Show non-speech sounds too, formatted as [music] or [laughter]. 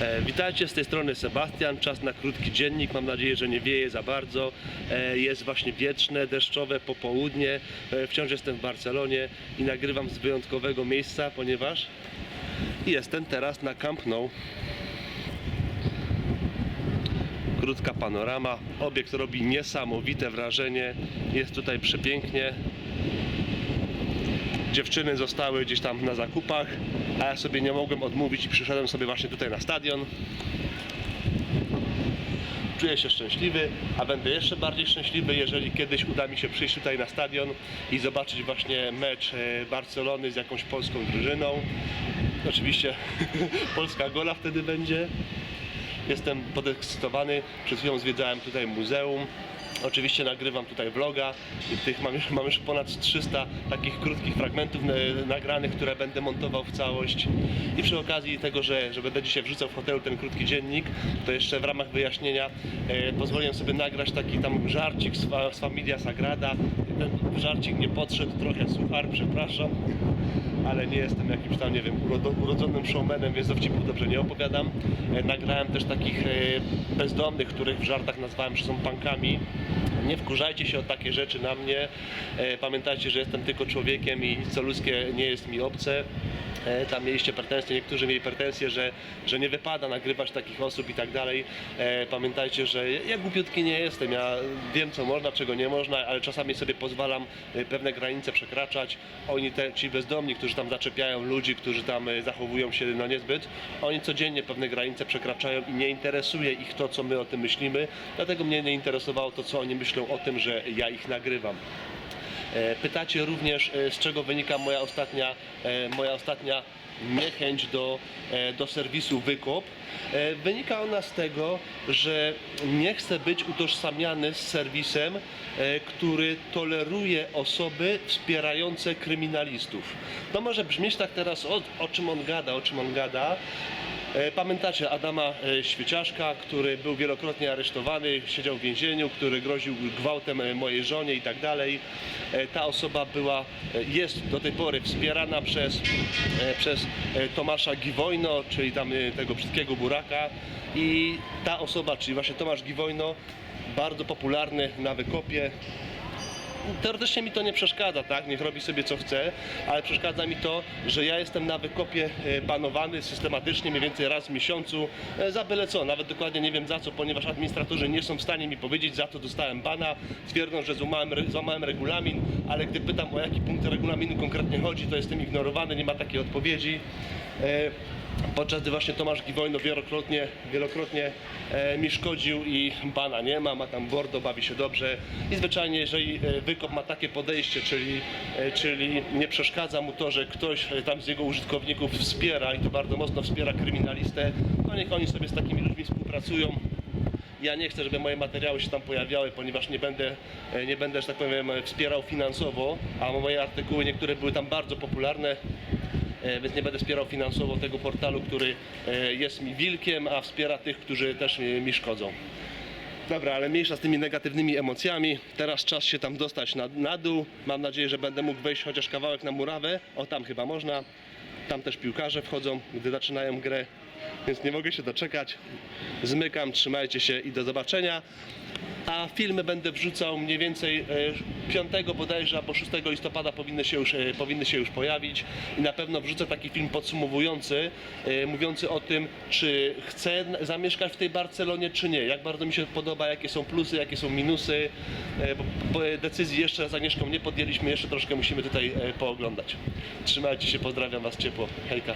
E, Witajcie, z tej strony Sebastian. Czas na krótki dziennik. Mam nadzieję, że nie wieje za bardzo. E, Jest właśnie wieczne, deszczowe popołudnie. E, Wciąż jestem w Barcelonie i nagrywam z wyjątkowego miejsca, ponieważ jestem teraz na Camp Nou. Krótka panorama. Obiekt robi niesamowite wrażenie. Jest tutaj przepięknie. Dziewczyny zostały gdzieś tam na zakupach, a ja sobie nie mogłem odmówić i przyszedłem sobie właśnie tutaj na stadion. Czuję się szczęśliwy, a będę jeszcze bardziej szczęśliwy, jeżeli kiedyś uda mi się przyjść tutaj na stadion i zobaczyć właśnie mecz e, Barcelony z jakąś polską drużyną. Oczywiście [laughs] polska gola wtedy będzie. Jestem podekscytowany. Przed chwilą zwiedzałem tutaj muzeum. Oczywiście nagrywam tutaj vloga i tych mam już, mam już ponad 300 takich krótkich fragmentów e, nagranych, które będę montował w całość. I przy okazji tego, że, że będę dzisiaj wrzucał w hotelu ten krótki dziennik, to jeszcze w ramach wyjaśnienia e, pozwoliłem sobie nagrać taki tam żarcik z, z Familia Sagrada. Ten żarcik nie podszedł, trochę suchar, przepraszam ale nie jestem jakimś tam, nie wiem, urodzonym showmanem, więc dowcipów dobrze nie opowiadam. E, Nagrałem też takich e, bezdomnych, których w żartach nazwałem, że są pankami. Nie wkurzajcie się o takie rzeczy na mnie. E, Pamiętajcie, że jestem tylko człowiekiem i co ludzkie nie jest mi obce. E, Tam mieliście pretensje, niektórzy mieli pretensje, że, że nie wypada nagrywać takich osób i tak dalej. E, Pamiętajcie, że ja głupiutki nie jestem, ja wiem co można, czego nie można, ale czasami sobie pozwalam pewne granice przekraczać. Oni, te, ci bezdomni, którzy tam zaczepiają ludzi, którzy tam zachowują się no niezbyt, oni codziennie pewne granice przekraczają i nie interesuje ich to, co my o tym myślimy, dlatego mnie nie interesowało to, co oni myślą o tym, że ja ich nagrywam. E, Pytacie również, e, z czego wynika moja ostatnia, e, moja ostatnia niechęć do, do serwisu Wykop. Wynika ona z tego, że nie chcę być utożsamiany z serwisem, który toleruje osoby wspierające kryminalistów. To może brzmieć tak teraz, o, o czym on gada, o czym on gada, Pamiętacie Adama e, Świeciaszka, który był wielokrotnie aresztowany, siedział w więzieniu, który groził gwałtem e, mojej żonie i tak dalej. E, Ta osoba była, e, jest do tej pory wspierana przez, e, przez e, Tomasza Giwojno, czyli tam e, tego brzydkiego buraka i ta osoba, czyli właśnie Tomasz Giwojno, bardzo popularny na wykopie, teoretycznie mi to nie przeszkadza, tak? Niech robi sobie co chce, ale przeszkadza mi to, że ja jestem na wykopie e, banowany systematycznie, mniej więcej raz w miesiącu, e, za byle co, nawet dokładnie nie wiem za co, ponieważ administratorzy nie są w stanie mi powiedzieć, za co dostałem bana, twierdzą, że złamałem, złamałem regulamin, ale gdy pytam o jaki punkt regulaminu konkretnie chodzi, to jestem ignorowany, nie ma takiej odpowiedzi. E, Podczas gdy właśnie Tomasz Giwojno wielokrotnie, wielokrotnie mi szkodził i bana nie ma, ma tam bordo, bawi się dobrze i zwyczajnie jeżeli e, Ma takie podejście, czyli, e, czyli nie przeszkadza mu to, że ktoś e, tam z jego użytkowników wspiera i to bardzo mocno wspiera kryminalistę, to niech oni sobie z takimi ludźmi współpracują. Ja nie chcę, żeby moje materiały się tam pojawiały, ponieważ nie będę, e, nie będę, że tak powiem, wspierał finansowo, a moje artykuły niektóre były tam bardzo popularne, więc nie będę wspierał finansowo tego portalu, który jest mi wilkiem, a wspiera tych, którzy też mi szkodzą. Dobra, ale mniejsza z tymi negatywnymi emocjami. Teraz czas się tam dostać na, na dół. Mam nadzieję, że będę mógł wejść chociaż kawałek na murawę. O, tam chyba można. Tam też piłkarze wchodzą, gdy zaczynają grę, więc nie mogę się doczekać. Zmykam, trzymajcie się i do zobaczenia. A filmy będę wrzucał mniej więcej e, 5 bodajże albo 6 listopada powinny się, już, e, powinny się już pojawić i na pewno wrzucę taki film podsumowujący, e, mówiący o tym, czy chcę zamieszkać w tej Barcelonie, czy nie. Jak bardzo mi się podoba, jakie są plusy, jakie są minusy. E, bo, decyzji jeszcze z Agnieszką nie podjęliśmy, jeszcze troszkę musimy tutaj e, pooglądać. Trzymajcie się, pozdrawiam Was ciepło. Hejka.